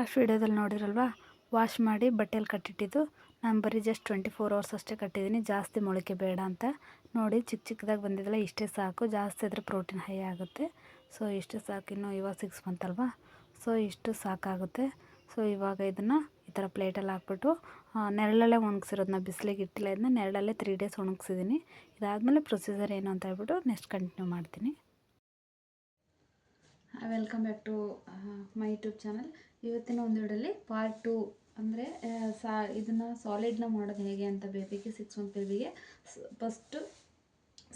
Last ವೀಡಿಯೋದಲ್ಲಿ ನೋಡಿರಲ್ವಾ? Wash ಮಾಡಿ ಬಟ್ಟೆಯಲ್ಲಿ ಕಟ್ಟಿಟ್ಟಿದ್ದು. ನಾನು ಬರೀ ಜಸ್ಟ್ ಟ್ವೆಂಟಿ ಫೋರ್ ಅವರ್ಸ್ ಅಷ್ಟೇ ಕಟ್ಟಿದ್ದೀನಿ. ಜಾಸ್ತಿ ಮೊಳಕೆ ಬೇಡ ಅಂತ. ನೋಡಿ ಚಿಕ್ಕ ಚಿಕ್ಕದಾಗಿ ಬಂದಿದ್ದಲ್ಲ ಇಷ್ಟೇ ಸಾಕು. ಜಾಸ್ತಿ ಆದರೆ ಪ್ರೋಟೀನ್ ಹೈ ಆಗುತ್ತೆ. ಸೊ ಇಷ್ಟು ಸಾಕು. ಇನ್ನು ಇವಾಗ ಸಿಕ್ಸ್ ಮಂತ್ ಅಲ್ವಾ? ಸೊ ಇಷ್ಟು ಸಾಕಾಗುತ್ತೆ. ಸೊ ಇವಾಗ ಇದನ್ನು ಈ ಥರ ಪ್ಲೇಟಲ್ಲಿ ಹಾಕ್ಬಿಟ್ಟು ನೆರಳಲ್ಲೇ ಒಣಗಿಸಿರೋದನ್ನ ಬಿಸಿಲಿಗೆ ಇಟ್ಟಿಲ್ಲ. ಇದನ್ನ ನೆರಳಲ್ಲೇ ತ್ರೀ ಡೇಸ್ ಒಣಗಿಸಿದ್ದೀನಿ. ಇದಾದಮೇಲೆ ಪ್ರೊಸೀಜರ್ ಏನು ಅಂತ ಹೇಳ್ಬಿಟ್ಟು ನೆಕ್ಸ್ಟ್ ಕಂಟಿನ್ಯೂ ಮಾಡ್ತೀನಿ. Welcome back to my YouTube channel ಇವತ್ತಿನ ಒಂದು ವಿಡಿಯೋಲಿ ಪಾರ್ಟ್ ಟು ಅಂದರೆ ಸಾ, ಇದನ್ನು ಸಾಲಿಡ್ನ ಮಾಡೋದು ಹೇಗೆ ಅಂತ ಬೇಬಿಗೆ ಸಿಕ್ಸ್ ಮಂತ್ ಬೇಬಿಗೆ ಫಸ್ಟು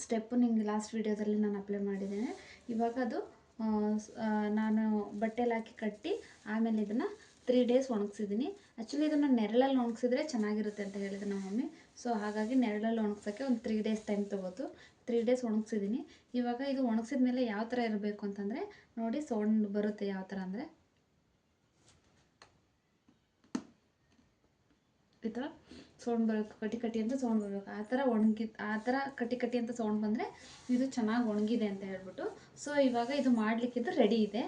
ಸ್ಟೆಪ್ಪು ನಿಮಗೆ ಲಾಸ್ಟ್ ವಿಡಿಯೋದಲ್ಲಿ ನಾನು ಅಪ್ಲೈ ಮಾಡಿದ್ದೇನೆ. ಇವಾಗ ಅದು ನಾನು ಬಟ್ಟೆಲಿ ಹಾಕಿ ಕಟ್ಟಿ ಆಮೇಲೆ ಇದನ್ನು ತ್ರೀ ಡೇಸ್ ಒಣಗಿಸಿದ್ದೀನಿ. ಆ್ಯಕ್ಚುಲಿ ಇದನ್ನು ನೆರಳಲ್ಲಿ ಒಣಗಿಸಿದ್ರೆ ಚೆನ್ನಾಗಿರುತ್ತೆ ಅಂತ ಹೇಳಿದ್ರು ನಮ್ಮ ಮಮ್ಮಿ ಸೊ ಹಾಗಾಗಿ ನೆರಳಲ್ಲಿ ಒಣಗ್ಸೋಕ್ಕೆ ಒಂದು ತ್ರೀ ಡೇಸ್ ಟೈಮ್ ತೊಗೋತು. ತ್ರೀ ಡೇಸ್ ಒಣಗಿಸಿದ್ದೀನಿ ಇವಾಗ ಇದು ಒಣಗಿಸಿದ ಮೇಲೆ ಯಾವ ಥರ ಇರಬೇಕು ಅಂತಂದರೆ, ನೋಡಿ ಸೌಂಡ್ ಬರುತ್ತೆ ಯಾವ ಥರ ಅಂದರೆ. ಈ ಥರ ಸೌಂಡ್ ಬರಬೇಕು ಕಟಿ ಕಟಿ ಅಂತ ಸೌಂಡ್ ಬರಬೇಕು. ಆ ಥರ ಒಣಗಿ, ಆ ಥರ ಕಟಿ ಕಟಿ ಅಂತ ಸೌಂಡ್ ಬಂದರೆ ಇದು ಚೆನ್ನಾಗಿ ಒಣಗಿದೆ ಅಂತ ಹೇಳ್ಬಿಟ್ಟು ಸೊ ಇವಾಗ ಇದು ಮಾಡಲಿಕ್ಕಿದ್ದು ರೆಡಿ ಇದೆ.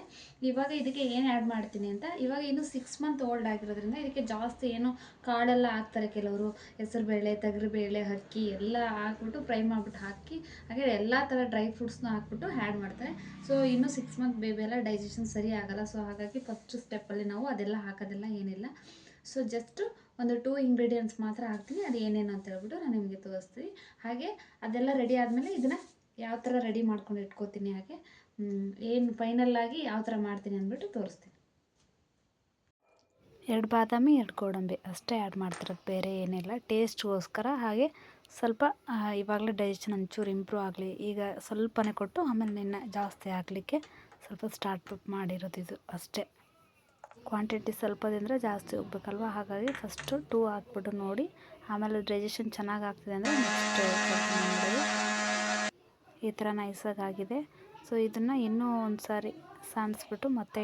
ಇವಾಗ ಇದಕ್ಕೆ ಏನು ಆ್ಯಡ್ ಮಾಡ್ತೀನಿ ಅಂತ, ಇವಾಗ ಇನ್ನು ಸಿಕ್ಸ್ ಮಂತ್ ಓಲ್ಡ್ ಆಗಿರೋದ್ರಿಂದ ಇದಕ್ಕೆ ಜಾಸ್ತಿ ಏನು ಕಾಳೆಲ್ಲ ಹಾಕ್ತಾರೆ ಕೆಲವರು. ಹೆಸರುಬೇಳೆ, ತೊಗರಿಬೇಳೆ ಅಕ್ಕಿ ಎಲ್ಲ ಹಾಕ್ಬಿಟ್ಟು ಫ್ರೈ ಮಾಡಿಬಿಟ್ಟು ಹಾಕಿ, ಹಾಗೆ ಎಲ್ಲ ಥರ ಡ್ರೈ ಫ್ರೂಟ್ಸ್ನ ಹಾಕ್ಬಿಟ್ಟು ಆ್ಯಡ್ ಮಾಡ್ತಾರೆ. ಸೊ ಇನ್ನು ಸಿಕ್ಸ್ ಮಂತ್ ಬೇಬಿ ಎಲ್ಲ ಡೈಜೆಷನ್ ಸರಿ ಆಗಲ್ಲ. ಸೊ ಹಾಗಾಗಿ ಫಸ್ಟ್ ಸ್ಟೆಪ್ಪಲ್ಲಿ ನಾವು ಅದೆಲ್ಲ ಹಾಕೋದೆಲ್ಲ ಏನಿಲ್ಲ. ಸೊ ಜಸ್ಟ್ ಒಂದು ಟೂ ಇಂಗ್ರೀಡಿಯೆಂಟ್ಸ್ ಮಾತ್ರ ಹಾಕ್ತೀನಿ. ಅದು ಏನೇನು ಅಂತ ಹೇಳ್ಬಿಟ್ಟು ನಾನು ನಿಮಗೆ ತೋರಿಸ್ತೀನಿ ಹಾಗೆ ಅದೆಲ್ಲ ರೆಡಿ ಆದಮೇಲೆ ಇದನ್ನು ಯಾವ ಥರ ರೆಡಿ ಮಾಡ್ಕೊಂಡು ಇಟ್ಕೋತೀನಿ ಹಾಗೆ ಏನು ಫೈನಲ್ಲಾಗಿ ಯಾವ ಥರ ಮಾಡ್ತೀನಿ ಅಂದ್ಬಿಟ್ಟು ತೋರಿಸ್ತೀನಿ. ಎರಡು ಬಾದಾಮಿ, ಎರಡು ಗೋಡಂಬಿ ಅಷ್ಟೇ ಆ್ಯಡ್ ಮಾಡ್ತಿರೋದು, ಬೇರೆ ಏನಿಲ್ಲ. ಟೇಸ್ಟ್ಗೋಸ್ಕರ ಹಾಗೆ ಸ್ವಲ್ಪ ಇವಾಗಲೇ ಡೈಜೆಷನ್ ಒಂಚೂರು ಇಂಪ್ರೂವ್ ಆಗಲಿ. ಈಗ ಸ್ವಲ್ಪನೇ ಕೊಟ್ಟು ಆಮೇಲೆ ನಿನ್ನ ಜಾಸ್ತಿ ಆಗಲಿಕ್ಕೆ ಸ್ವಲ್ಪ ಸ್ಟಾರ್ಟ್ ಮಾಡಿರೋದು ಇದು ಅಷ್ಟೇ. ಕ್ವಾಂಟಿಟಿ ಸ್ವಲ್ಪದಿಂದ ಜಾಸ್ತಿ ಹೋಗ್ಬೇಕಲ್ವ? ಹಾಗಾಗಿ ಫಸ್ಟು ಟೂ ಹಾಕ್ಬಿಟ್ಟು ನೋಡಿ. ಆಮೇಲೆ ಡೈಜೆಷನ್ ಚೆನ್ನಾಗಿ ಆಗ್ತಿದೆ ಅಂದರೆ ನೆಕ್ಸ್ಟ್ ಈ ಥರ ನೈಸಾಗಿ ಆಗಿದೆ. ಸೊ ಇದನ್ನು ಇನ್ನೂ ಒಂದು ಸಾರಿ ಸಾಣಿಸ್ಬಿಟ್ಟು ಮತ್ತೆ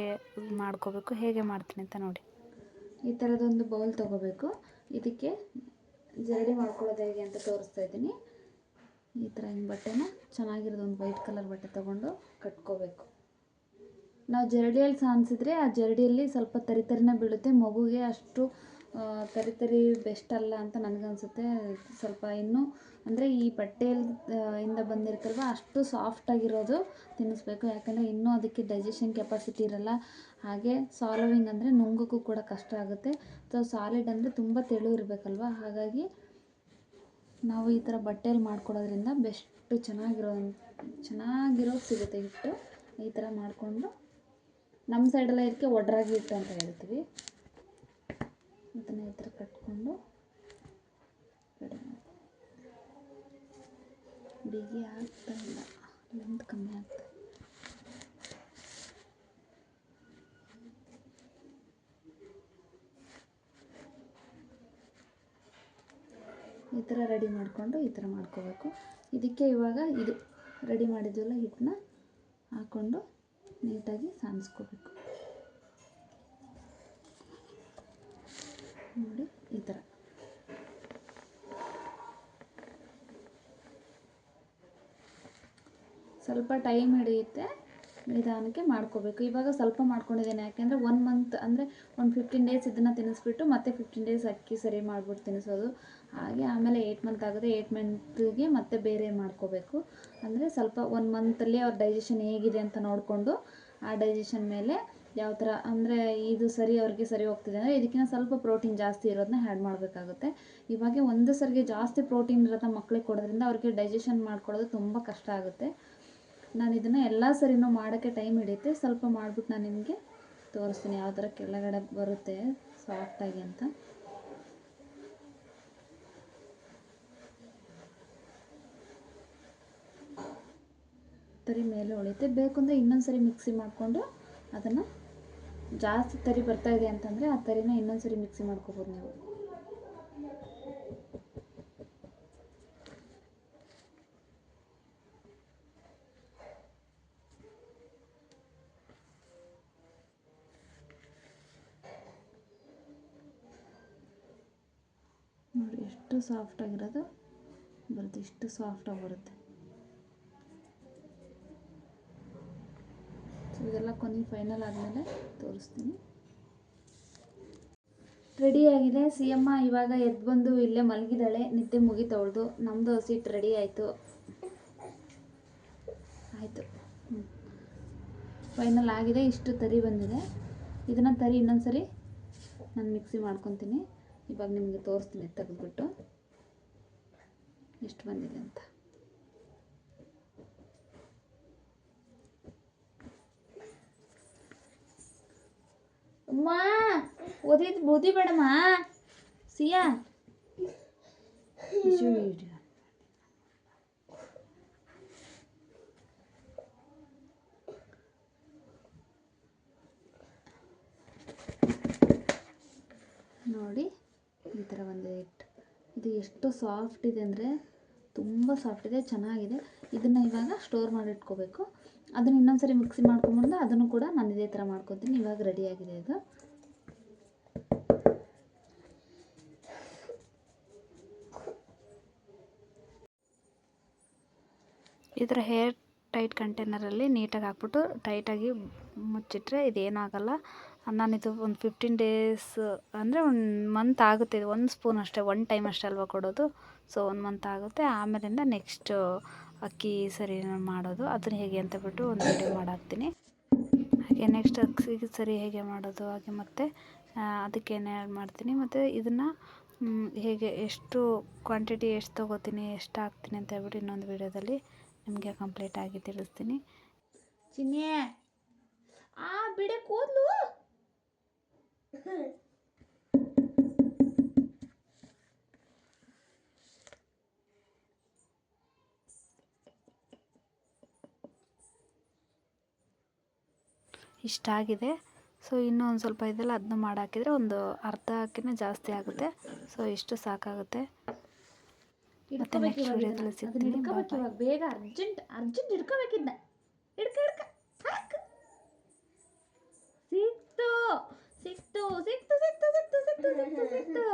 ಮಾಡ್ಕೋಬೇಕು. ಹೇಗೆ ಮಾಡ್ತೀನಿ ಅಂತ ನೋಡಿ. ಈ ಥರದೊಂದು ಬೌಲ್ ತೊಗೋಬೇಕು. ಇದಕ್ಕೆ ಜರಡಿ ಮಾಡ್ಕೊಳ್ಳೋದು ಹೇಗೆ ಅಂತ ತೋರಿಸ್ತಾ ಇದ್ದೀನಿ. ಈ ಥರ ಹಿಂಗೆ ಬಟ್ಟೆನ ಚೆನ್ನಾಗಿರೋದೊಂದು ವೈಟ್ ಕಲರ್ ಬಟ್ಟೆ ತೊಗೊಂಡು ಕಟ್ಕೋಬೇಕು. ನಾವು ಜರಡಿಯಲ್ಲಿ ಸಾಣಿಸಿದ್ರೆ ಆ ಜರಡಿಯಲ್ಲಿ ಸ್ವಲ್ಪ ತರಿತರಿನ ಬೀಳುತ್ತೆ. ಮಗುಗೆ ಅಷ್ಟು ತರಿ ತರಿ ಬೆಸ್ಟ್ ಅಲ್ಲ ಅಂತ ನನಗನ್ಸುತ್ತೆ. ಸ್ವಲ್ಪ ಇನ್ನೂ, ಅಂದರೆ ಈ ಬಟ್ಟೆಯಲ್ಲಿ ಇಂದ ಬಂದಿರ್ತಲ್ವ, ಅಷ್ಟು ಸಾಫ್ಟಾಗಿರೋದು ತಿನ್ನಿಸ್ಬೇಕು. ಯಾಕಂದರೆ ಇನ್ನೂ ಅದಕ್ಕೆ ಡೈಜೆಷನ್ ಕೆಪಾಸಿಟಿ ಇರಲ್ಲ. ಹಾಗೆ ಸಾಲೋವಿಂಗ್ ಅಂದರೆ ನುಂಗೋಕ್ಕೂ ಕೂಡ ಕಷ್ಟ ಆಗುತ್ತೆ. ಸೊ ಸಾಲಿಡ್ ಅಂದರೆ ತುಂಬ ತೆಳು ಇರಬೇಕಲ್ವ? ಹಾಗಾಗಿ ನಾವು ಈ ಥರ ಬಟ್ಟೆಯಲ್ಲಿ ಮಾಡ್ಕೊಡೋದ್ರಿಂದ ಬೆಸ್ಟ್ ಚೆನ್ನಾಗಿರೋ ಚೆನ್ನಾಗಿರೋದು ಸಿಗುತ್ತೆ ಹಿಟ್ಟು. ಈ ಥರ ಮಾಡಿಕೊಂಡು ನಮ್ಮ ಸೈಡೆಲ್ಲ ಇದಕ್ಕೆ ಒಡ್ರಾಗಿ ಹಿಟ್ಟು ಅಂತ ಹೇಳ್ತೀವಿ. ಅದನ್ನು ಈ ಥರ ಕಟ್ಕೊಂಡು ರೆಡಿ ಮಾಡಿ ಬಿಗಿ ಆಗ್ತಾ ಇಲ್ಲ ಲೆಂತ್ ಕಮ್ಮಿ ಆಗ್ತಾ ಈ ಥರ ರೆಡಿ ಮಾಡಿಕೊಂಡು ಈ ಥರ ಮಾಡ್ಕೋಬೇಕು. ಇದಕ್ಕೆ ಇವಾಗ ಇದು ರೆಡಿ ಮಾಡಿದ್ವಲ್ಲ ಹಿಟ್ಟನ್ನ ಹಾಕ್ಕೊಂಡು ನೀಟಾಗಿ ಸಾಣಿಸ್ಕೋಬೇಕು ನೋಡಿ, ಈ ಥರ ಸ್ವಲ್ಪ ಟೈಮ್ ಹಿಡಿಯುತ್ತೆ, ನಿಧಾನಕ್ಕೆ ಮಾಡ್ಕೋಬೇಕು. ಇವಾಗ ಸ್ವಲ್ಪ ಮಾಡ್ಕೊಂಡಿದ್ದೇನೆ, ಯಾಕೆಂದರೆ ಒನ್ ಮಂತ್ ಅಂದರೆ ಒಂದು ಫಿಫ್ಟೀನ್ ಡೇಸ್ ಇದನ್ನು ತಿನ್ನಿಸ್ಬಿಟ್ಟು ಮತ್ತೆ ಫಿಫ್ಟೀನ್ ಡೇಸ್ ಅಕ್ಕಿ ಸರಿ ಮಾಡ್ಬಿಟ್ಟು ತಿನ್ನಿಸೋದು. ಹಾಗೆ ಆಮೇಲೆ ಏಯ್ಟ್ ಮಂತ್ ಆಗುತ್ತೆ ಏಯ್ಟ್ ಮಂತ್ಗೆ ಮತ್ತೆ ಬೇರೆ ಮಾಡ್ಕೋಬೇಕು. ಅಂದರೆ ಸ್ವಲ್ಪ ಒನ್ ಮಂತಲ್ಲಿ ಅವ್ರ ಡೈಜೆಷನ್ ಹೇಗಿದೆ ಅಂತ ನೋಡಿಕೊಂಡು, ಆ ಡೈಜೆಷನ್ ಮೇಲೆ ಯಾವ ಥರ ಅಂದರೆ ಇದು ಸರಿ ಅವ್ರಿಗೆ ಸರಿ ಹೋಗ್ತಿದೆ ಅಂದರೆ ಇದಕ್ಕಿಂತ ಸ್ವಲ್ಪ ಪ್ರೋಟೀನ್ ಜಾಸ್ತಿ ಇರೋದನ್ನ ಆ್ಯಡ್ ಮಾಡಬೇಕಾಗುತ್ತೆ. ಇವಾಗ ಒಂದು ಸರಿಗೆ ಜಾಸ್ತಿ ಪ್ರೋಟೀನ್ ಇರೋದನ್ನ ಮಕ್ಳಿಗೆ ಕೊಡೋದ್ರಿಂದ ಅವ್ರಿಗೆ ಡೈಜೆಷನ್ ಮಾಡ್ಕೊಳ್ಳೋದು ತುಂಬ ಕಷ್ಟ ಆಗುತ್ತೆ. ನಾನು ಇದನ್ನು ಎಲ್ಲ ಸರಿನೂ ಮಾಡೋಕ್ಕೆ ಟೈಮ್ ಹಿಡಿಯುತ್ತೆ. ಸ್ವಲ್ಪ ಮಾಡಿಬಿಟ್ಟು ನಾನು ನಿಮಗೆ ತೋರಿಸ್ತೀನಿ ಯಾವ ಥರ ಕೆಳಗಡೆ ಬರುತ್ತೆ ಸಾಫ್ಟಾಗಿ ಅಂತ. ತರಿ ಮೇಲೆ ಉಳಿಯುತ್ತೆ ಬೇಕು ಅಂದರೆ ಇನ್ನೊಂದು ಸರಿ ಮಿಕ್ಸಿ ಮಾಡಿಕೊಂಡು ಅದನ್ನು ಜಾಸ್ತಿ ತರಿ ಬರ್ತಾ ಇದೆ ಅಂತಂದರೆ ಆ ತರಿನ ಇನ್ನೊಂದು ಸರಿ ಮಿಕ್ಸಿ ಮಾಡ್ಕೋಬೋದು ನೀವು. ನೋಡಿ, ಎಷ್ಟು ಸಾಫ್ಟಾಗಿರೋದು ಬರುತ್ತೆ, ಇಷ್ಟು ಸಾಫ್ಟಾಗಿ ಬರುತ್ತೆ. ಇದೆಲ್ಲ ಕೊನೆ ಫೈನಲ್ ಆದಮೇಲೆ ತೋರಿಸ್ತೀನಿ. ರೆಡಿಯಾಗಿದೆ ಸಿ ಎಮ್ಮ ಇವಾಗ ಎದ್ದು ಬಂದು ಇಲ್ಲೇ ಮಲಗಿದ್ದಾಳೆ. ನಿದ್ದೆ ಮುಗಿತವಳ್ದು ನಮ್ಮದು ಸೀಟ್ ರೆಡಿ ಆಯಿತು. ಆಯಿತು. ಫೈನಲ್ ಆಗಿದೆ. ಇಷ್ಟು ತರಿ ಬಂದಿದೆ. ಇದನ್ನು ತರಿ ಇನ್ನೊಂದು ಸರಿ ನಾನು ಮಿಕ್ಸಿ ಮಾಡ್ಕೊತೀನಿ. ಇವಾಗ ನಿಮಗೆ ತೋರಿಸ್ತೀನಿ ತೆಗೆದ್ಬಿಟ್ಟು. ಎಷ್ಟು ಬಂದಿದೆ ಅಂತ. ಅಮ್ಮ, ಓದಿದ್ ಬೂದಿ ಬೇಡಮ್ಮ. ಸಿಯಾ. ನೋಡಿ, ಈ ಥರ ಒಂದು ಹಿಟ್ಟು ಇದು ಎಷ್ಟು ಸಾಫ್ಟ್ ಇದೆ ಅಂದರೆ ತುಂಬ ಸಾಫ್ಟ್ ಇದೆ, ಚೆನ್ನಾಗಿದೆ. ಇದನ್ನು ಇವಾಗ ಸ್ಟೋರ್ ಮಾಡಿ ಇಟ್ಕೋಬೇಕು ಅದನ್ನು ಇನ್ನೊಂದ್ಸರಿ ಮಿಕ್ಸಿ ಮಾಡ್ಕೊಂಬಂದು ಅದನ್ನು ಕೂಡ ನಾನು ಇದೇ ಥರ ಮಾಡ್ಕೊತೀನಿ. ಇವಾಗ ರೆಡಿಯಾಗಿದೆ ಇದು ಈ ಥರ ಹೇರ್ ಟೈಟ್ ಕಂಟೈನರಲ್ಲಿ ನೀಟಾಗಿ ಹಾಕ್ಬಿಟ್ಟು ಟೈಟಾಗಿ ಮುಚ್ಚಿಟ್ರೆ ಇದೇನೂ ಆಗಲ್ಲ. ಇದು ಒಂದು ಫಿಫ್ಟೀನ್ ಡೇಸ್ ಅಂದರೆ ಒಂದು ಮಂತ್ ಆಗುತ್ತೆ. ಇದು ಒಂದು ಸ್ಪೂನ್ ಅಷ್ಟೇ ಒನ್ ಟೈಮ್ ಅಷ್ಟೇ ಅಲ್ವಾ ಕೊಡೋದು. ಸೊ ಒಂದು ಮಂತ್ ಆಗುತ್ತೆ. ಆಮೇಲಿಂದ ನೆಕ್ಸ್ಟ್ ಅಕ್ಕಿ ಸರಿ ಮಾಡೋದು. ಅದನ್ನ ಹೇಗೆ ಅಂತ ಬಿಟ್ಟು ಒಂದು ವಿಡಿಯೋ ಮಾಡಾಕ್ತೀನಿ. ಹಾಗೆ ನೆಕ್ಸ್ಟ್ ಅಕ್ಕಿ ಸರಿ ಹೇಗೆ ಮಾಡೋದು, ಹಾಗೆ ಮತ್ತು ಅದಕ್ಕೇನು ಆ್ಯಡ್ ಮಾಡ್ತೀನಿ. ಮತ್ತು ಇದನ್ನು ಹೇಗೆ ಎಷ್ಟು ಕ್ವಾಂಟಿಟಿ ಎಷ್ಟು ತೊಗೋತೀನಿ, ಎಷ್ಟು ಹಾಕ್ತೀನಿ ಅಂತ ಹೇಳ್ಬಿಟ್ಟು ಇನ್ನೊಂದು ವಿಡಿಯೋದಲ್ಲಿ ನಿಮಗೆ ಕಂಪ್ಲೀಟ್ ಆಗಿ ತಿಳಿಸ್ತೀನಿ. ಚಿನ್ನೆ ಆ, ಬಿಡೆ ಕೂದಲು. ಇಷ್ಟಾಗಿದೆ ಸೊ ಇನ್ನೂ ಒಂದು ಸ್ವಲ್ಪ ಇದೆಲ್ಲ ಅದನ್ನ ಮಾಡಾಕಿದರೆ ಒಂದು ಅರ್ಧಕ್ಕಿಂತ ಜಾಸ್ತಿ ಆಗುತ್ತೆ. ಸೊ ಇಷ್ಟು ಸಾಕಾಗುತ್ತೆ. ಮತ್ತೆ ನೆಕ್ಸ್ಟ್ ವಿಡಿಯೋದಲ್ಲಿ ಸಿಗ್ತೀನಿ. ಅರ್ಜೆಂಟ್ ಅರ್ಜೆಂಟ್ ಹಿಡ್ಕೋಬೇಕಿದ್ದ ಹಿಡ್ಕ ಹಿಡ್ಕ. ಸಿಕ್ತು. ಸಿಕ್ತು. ಸಿಕ್ತು ಸಿಕ್ತು ಸಿಕ್ತು ಸಿಕ್ತು ಸಿಕ್ತು ಸಿಕ್ತು.